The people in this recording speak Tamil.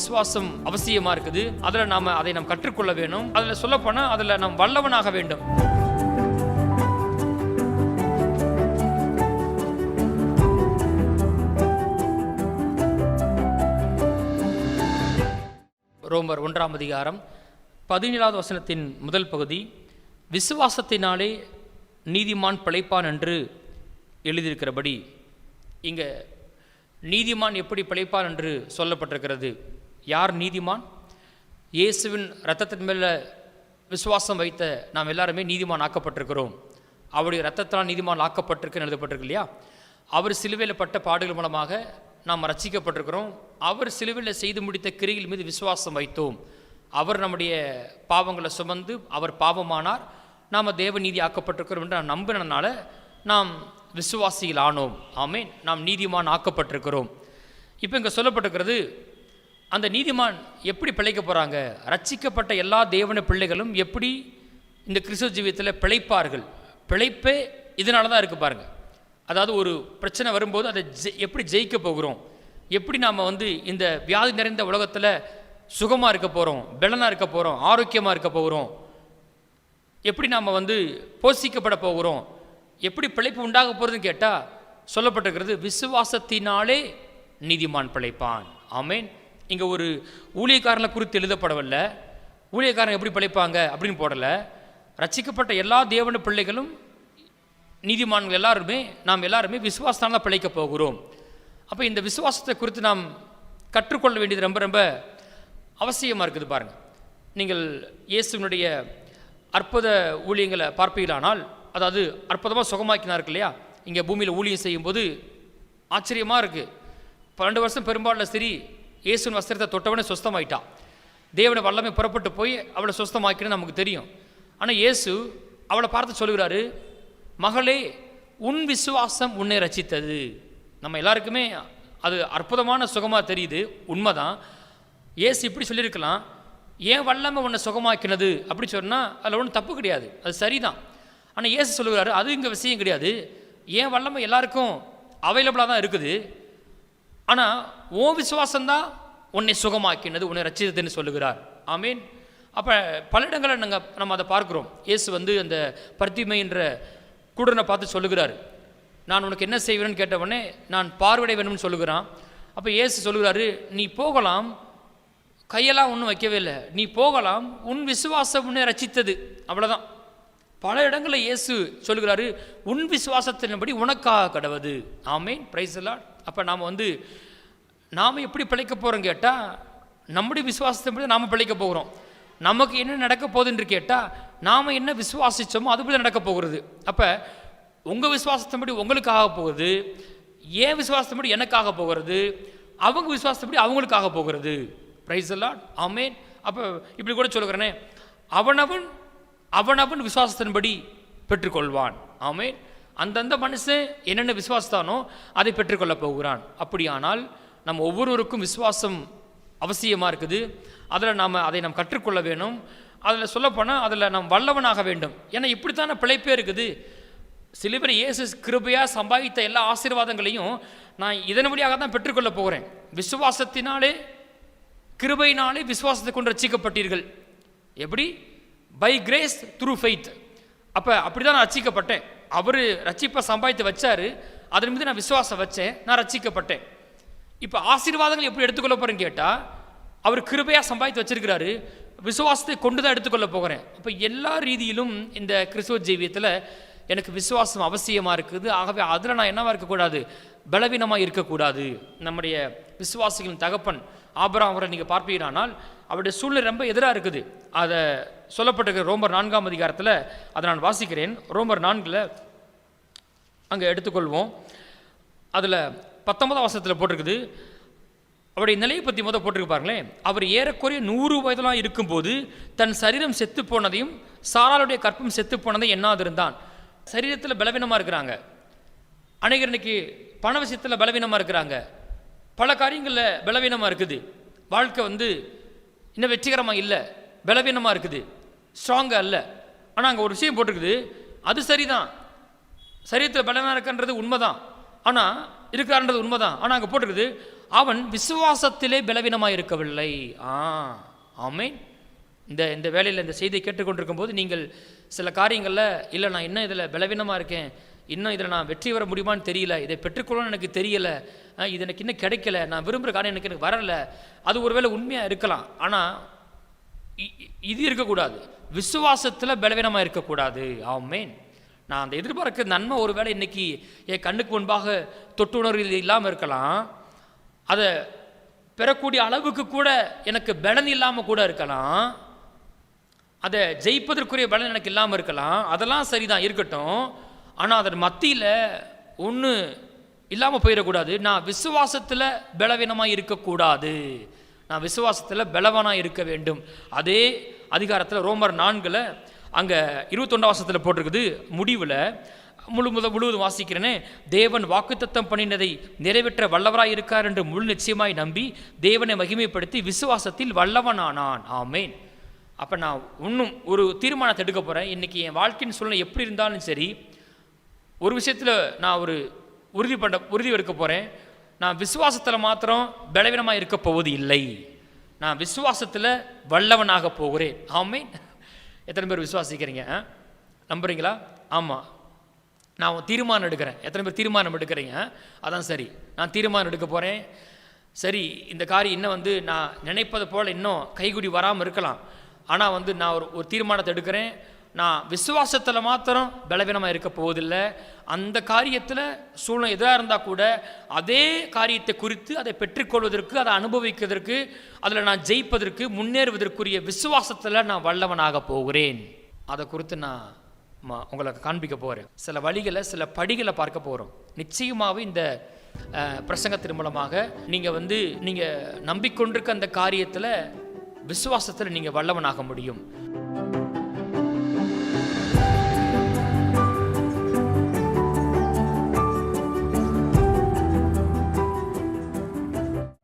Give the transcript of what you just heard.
விசுவாசம் அவசியமா இருக்குது. அதுல நாம அதை நாம் கற்றுக்கொள்ள வேணும் அதுல சொல்லப்போனா அதுல நாம் வல்லவனாக வேண்டும். ரோமர் ஒன்றாம் அதிகாரம் பதினேழாவது வசனத்தின் முதல் பகுதி விசுவாசத்தினாலே நீதிமான் பிழைப்பான் என்று எழுதியிருக்கிறபடி. இங்கே நீதிமான் எப்படி பிழைப்பான் என்று சொல்லப்பட்டிருக்கிறது? யார் நீதிமான்? இயேசுவின் ரத்தத்தின் மேலே விசுவாசம் வைத்த நாம் எல்லாருமே நீதிமான் ஆக்கப்பட்டிருக்கிறோம். அவருடைய ரத்தத்தால் நீதிமான் ஆக்கப்பட்டிருக்குன்னு எழுதப்பட்டிருக்கு இல்லையா? அவர் சிலுவையில் பட்ட பாடுகள் மூலமாக நாம் ரட்சிக்கப்பட்டிருக்கிறோம் அவர் சிலுவையில் செய்து முடித்த கிரியில் மீது விசுவாசம் வைத்தோம். அவர் நம்முடைய பாவங்களை சுமந்து அவர் பாவமானார். நாம் தேவநீதி ஆக்கப்பட்டிருக்கிறோம் என்று நான் நம்பினனால நாம் விசுவாசிகள் ஆனோம் ஆமேன். நாம் நீதிமான் ஆக்கப்பட்டிருக்கிறோம். இப்போ இங்கே சொல்லப்பட்டிருக்கிறது அந்த நீதிமான் எப்படி பிழைக்க போகிறாங்க ரட்சிக்கப்பட்ட எல்லா தேவன பிள்ளைகளும் எப்படி இந்த கிறிஸ்துவ ஜீவியத்தில் பிழைப்பார்கள்? பிழைப்பே இதனால தான் இருக்குது பாருங்க. அதாவது ஒரு பிரச்சனை வரும்போது அதை ஜெ- எப்படி ஜெயிக்க போகிறோம்? எப்படி நாம் வந்து இந்த வியாதி நிறைந்த உலகத்தில் சுகமாக இருக்க போகிறோம் பெலனாக இருக்க போகிறோம் ஆரோக்கியமாக இருக்க போகிறோம்? எப்படி நாம் வந்து போஷிக்கப்பட போகிறோம்? எப்படி பிழைப்பு உண்டாக போகிறதுன்னு கேட்டால் சொல்லப்பட்டிருக்கிறது விசுவாசத்தினாலே நீதிமான் பிழைப்பான். ஆமேன். இங்கே ஒரு ஊழியக்காரனை குறித்து எழுதப்படவில்லை. ஊழியக்காரன் எப்படி பிழைப்பாங்க அப்படின்னு போடலை. ரச்சிக்கப்பட்ட எல்லா தேவன பிள்ளைகளும் நீதிமான்கள் எல்லாருமே நாம் எல்லாருமே விசுவாசத்தால் தான் பிழைக்க போகிறோம். அப்போ இந்த விசுவாசத்தை குறித்து நாம் கற்றுக்கொள்ள வேண்டியது ரொம்ப ரொம்ப அவசியமாக இருக்குது பாருங்கள் நீங்கள் இயேசுவினுடைய அற்புத ஊழியங்களை பார்ப்பீர்களானால் அதாவது அற்புதமாக சுகமாக்கினார்கள் இல்லையா? இங்கே பூமியில் ஊழியம் செய்யும்போது ஆச்சரியமாக இருக்குது பன்னெண்டு வருஷம் பெரும்பாலும் சரி இயேசுவின் வஸ்திரத்தை தொட்டவனே சுஸ்தமாயிட்டான். தேவனை வல்லமை புறப்பட்டு போய் அவளை சுஸ்தமாக்கினு நமக்கு தெரியும். ஆனால் இயேசு அவளை பார்த்து சொல்லுகிறாரு மகளே உன் விசுவாசம் உன்னை ரச்சித்தது. நம்ம எல்லாருக்குமே அது அற்புதமான சுகமாக தெரியுது உண்மைதான். ஏசு இப்படி சொல்லியிருக்கலாம் ஏன் வல்லமை உன்னை சுகமாக்கினது. அப்படி சொன்னால் அதில் ஒன்றும் தப்பு கிடையாது அது சரிதான். ஆனால் இயேசு சொல்லுகிறாரு அது இங்கே விஷயம் கிடையாது. ஏன் வல்லமை எல்லாருக்கும் அவைலபிளாக தான் இருக்குது. ஆனால் உன் விசுவாசம்தான் உன்னை சுகமாக்கினது உன்னை ரச்சித்ததுன்னு சொல்லுகிறார். ஆமீன். அப்போ பல இடங்களில் நாங்கள் நம்ம அதை பார்க்குறோம். இயேசு வந்து அந்த பர்த்திமைன்ற குடனை பார்த்து சொல்லுகிறார். நான் உனக்கு என்ன செய்வேன்னு கேட்ட உடனே நான் பார்வையிட வேணும்னு சொல்லுகிறான். அப்போ இயேசு சொல்லுகிறாரு நீ போகலாம் கையெல்லாம் ஒன்றும் வைக்கவே இல்லை. நீ போகலாம் உன் விசுவாசம் உன்னை ரச்சித்தது அவ்வளோதான் பல இடங்களில் இயேசு சொல்லுகிறாரு உன் விசுவாசத்தின்படி உனக்காக கடவுது. ஆமேன். பிரைஸ் எல்லாம் அப்போ நாம் வந்து நாம் எப்படி பிழைக்க போகிறோம் கேட்டால் நம்முடைய விசுவாசத்தின்படி நாம் பிழைக்க போகிறோம். நமக்கு என்ன நடக்க போகுதுன்னு கேட்டால் நாம் என்ன விசுவாசித்தோமோ அதுபடி நடக்க போகிறது. அப்போ உங்கள் விசுவாசத்தின்படி உங்களுக்காக போகுது ஏன் விசுவாசத்தின்படி எனக்காக போகிறது அவங்க விசுவாசத்தின்படி அவங்களுக்காக போகிறது. பிரைஸ் எல்லாம் ஆமேன். அப்போ இப்படி கூட சொல்லுகிறேனே அவனவன் அவனவன் விசுவாசத்தின்படி பெற்றுக்கொள்வான். ஆமேன். அந்தந்த மனுஷன் என்னென்ன விசுவாசத்தானோ அதை பெற்றுக்கொள்ளப் போகிறான். அப்படியானால் நம்ம ஒவ்வொருவருக்கும் விசுவாசம் அவசியமாக இருக்குது. அதில் நாம் அதை நாம் கற்றுக்கொள்ள வேணும் அதில் சொல்லப்போனால் அதில் நாம் வல்லவனாக வேண்டும். ஏன்னா இப்படித்தான பிழைப்பே இருக்குது. சில பேர் இயேசு கிருபையாக சம்பாதித்த எல்லா ஆசீர்வாதங்களையும் நான் இதன் வழியாக தான் பெற்றுக்கொள்ள போகிறேன். விசுவாசத்தினாலே கிருபையினாலே விசுவாசத்தை கொண்டு ரசிக்கப்பட்டீர்கள். எப்படி? பை கிரேஸ் த்ரூ ஃபெய்த் அப்போ அப்படி தான் நான் ரச்சிக்கப்பட்டேன் அவர் ரச்சிப்பை சம்பாதித்து வச்சார். அதன் மீது நான் விசுவாசம் வச்சேன். நான் ரச்சிக்கப்பட்டேன் இப்போ ஆசீர்வாதங்கள் எப்படி எடுத்துக்கொள்ள போகிறேன்னு கேட்டால் அவர் கிருபையாக சம்பாதித்து வச்சிருக்கிறாரு. விசுவாசத்தை கொண்டு தான் எடுத்துக்கொள்ள போகிறேன். அப்போ எல்லா ரீதியிலும் இந்த கிறிஸ்துவ ஜீவியத்தில் எனக்கு விசுவாசம் அவசியமாக இருக்குது. ஆகவே அதில் நான் என்னவாக இருக்கக்கூடாது? பலவீனமாக இருக்கக்கூடாது. நம்முடைய விசுவாசிகளின் தகப்பன் ஆபராம் அவரை நீங்கள் பார்ப்பீரானால் அவருடைய சூழ்நிலை ரொம்ப எதிராக இருக்குது. அதை சொல்லப்பட்டிருக்கிற ரோமர் நான்காம் அதிகாரத்தில் அதை நான் வாசிக்கிறேன். ரோமர் நான்கில் அங்கே எடுத்துக்கொள்வோம். அதில் பத்தொன்பதாம் வருஷத்தில் போட்டிருக்குது. அவருடைய நிலையை பற்றி முதல் போட்டிருக்கு பாருங்களேன். அவர் ஏறக்குறைய நூறு வயதெல்லாம் இருக்கும்போது தன் சரீரம் செத்து போனதையும் சாராளுடைய கற்பம் செத்து போனதையும் இருந்தான் சரீரத்தில் பலவீனமாக இருக்கிறாங்க. அநேகர் இன்னைக்கு பண விஷயத்தில் பலவீனமாக இருக்கிறாங்க. பல காரியங்களில் பலவீனமாக இருக்குது. வாழ்க்கை வந்து இன்னும் வெற்றிகரமாக இல்லை. பலவீனமாக இருக்குது. ஸ்ட்ராங்காக இல்லை. ஆனால் அங்கே ஒரு விஷயம் போட்டிருக்குது. அது சரிதான். சரீரத்தில் பலனாக இருக்கன்றது உண்மைதான். ஆனால் இருக்காருன்றது உண்மைதான். ஆனால் அங்கே போட்டிருக்குது அவன் விசுவாசத்திலே பலவீனமாக இருக்கவில்லை. ஆ ஆமென். இந்த இந்த வேலையில் இந்த செய்தியை கேட்டுக்கொண்டிருக்கும் போது நீங்கள் சில காரியங்களில் இல்லை நான் இன்னும் இதில் பலவீனமாக இருக்கேன். இன்னும் இதில் நான் வெற்றி பெற முடியுமான்னு தெரியல. இதை பெற்றுக்கொள்ளணும்னு எனக்கு தெரியல. இது எனக்கு இன்னும் கிடைக்கல. நான் விரும்புகிற காரணம் எனக்கு எனக்கு வரல. அது ஒருவேளை உண்மையாக இருக்கலாம். ஆனால் இ- இது இருக்கக்கூடாது. விசுவாசத்தில் பலவீனமாக இருக்கக்கூடாது. ஆமென். நான் அந்த எதிர்பார்க்க நன்மை ஒருவேளை இன்னைக்கு என் கண்ணுக்கு முன்பாக தொட்டுணர்வு இல்லாமல் இருக்கலாம். அதை பெறக்கூடிய அளவுக்கு கூட எனக்கு பலன் இல்லாமல் கூட இருக்கலாம். அதை ஜெயிப்பதற்குரிய பலன் எனக்கு இல்லாமல் இருக்கலாம். அதெல்லாம் சரிதான். இருக்கட்டும். ஆனால் அதன் மத்தியில் ஒன்று இல்லாமல் போயிடக்கூடாது. நான் விசுவாசத்தில் பலவீனமாக இருக்கக்கூடாது. நான் விசுவாசத்தில் பலவனாக இருக்க வேண்டும். அதே அதிகாரத்தில் ரோமர் நான்கில் அங்கே இருபத்தொண்டாம் வருஷத்தில் போட்டிருக்குது முடிவில். முழு முத முழுவதும் வாசிக்கிறேனே. தேவன் வாக்குத்தத்தம் பண்ணினதை நிறைவேற்ற வல்லவராய் இருக்கார் என்று முழு நிச்சயமாய் நம்பி தேவனை மகிமைப்படுத்தி விசுவாசத்தில் வல்லவனானான். ஆமேன். அப்போ நான் இன்னும் ஒரு தீர்மானத்தை எடுக்க போகிறேன் இன்றைக்கி என் வாழ்க்கையின் சூழ்நிலை எப்படி இருந்தாலும் சரி ஒரு விஷயத்தில் நான் ஒரு உறுதி பண்ண உறுதி எடுக்க போகிறேன் நான் விசுவாசத்தில் மாத்திரம் பலவீனமாக இருக்க போவது இல்லை. நான் விசுவாசத்தில் வல்லவனாக போகிறேன். ஆமே எத்தனை பேர் விசுவாசிக்கிறீங்க நம்புறீங்களா? ஆமாம் நான் ஒரு தீர்மானம் எடுக்கிறேன். எத்தனை பேர் தீர்மானம் எடுக்கிறீங்க? அதான் சரி. நான் தீர்மானம் எடுக்க போகிறேன் சரி இந்த காரியம் இன்னும் வந்து நான் நினைப்பது போல் இன்னும் கைகுடி வராமல் இருக்கலாம். ஆனால் வந்து நான் ஒரு ஒரு தீர்மானத்தை எடுக்கிறேன். நான் விசுவாசத்தில் மாத்திரம் பலவீனமாக இருக்க போவதில்லை. அந்த காரியத்தில் சூழ்நிலை எதாக இருந்தால் கூட அதே காரியத்தை குறித்து அதை பெற்றுக்கொள்வதற்கு அதை அனுபவிக்கிறதற்கு அதில் நான் ஜெயிப்பதற்கு முன்னேறுவதற்குரிய விசுவாசத்தில் நான் வல்லவனாக போகிறேன். அதை குறித்து நான் உங்களுக்கு காண்பிக்க போகிறேன் சில வழிகளை சில படிகளை பார்க்க போகிறோம் நிச்சயமாகவே இந்த பிரசங்கத்தின் மூலமாக நீங்கள் வந்து நீங்கள் நம்பிக்கொண்டிருக்க அந்த காரியத்தில் விசுவாசத்தில் நீங்கள் வல்லவனாக முடியும்.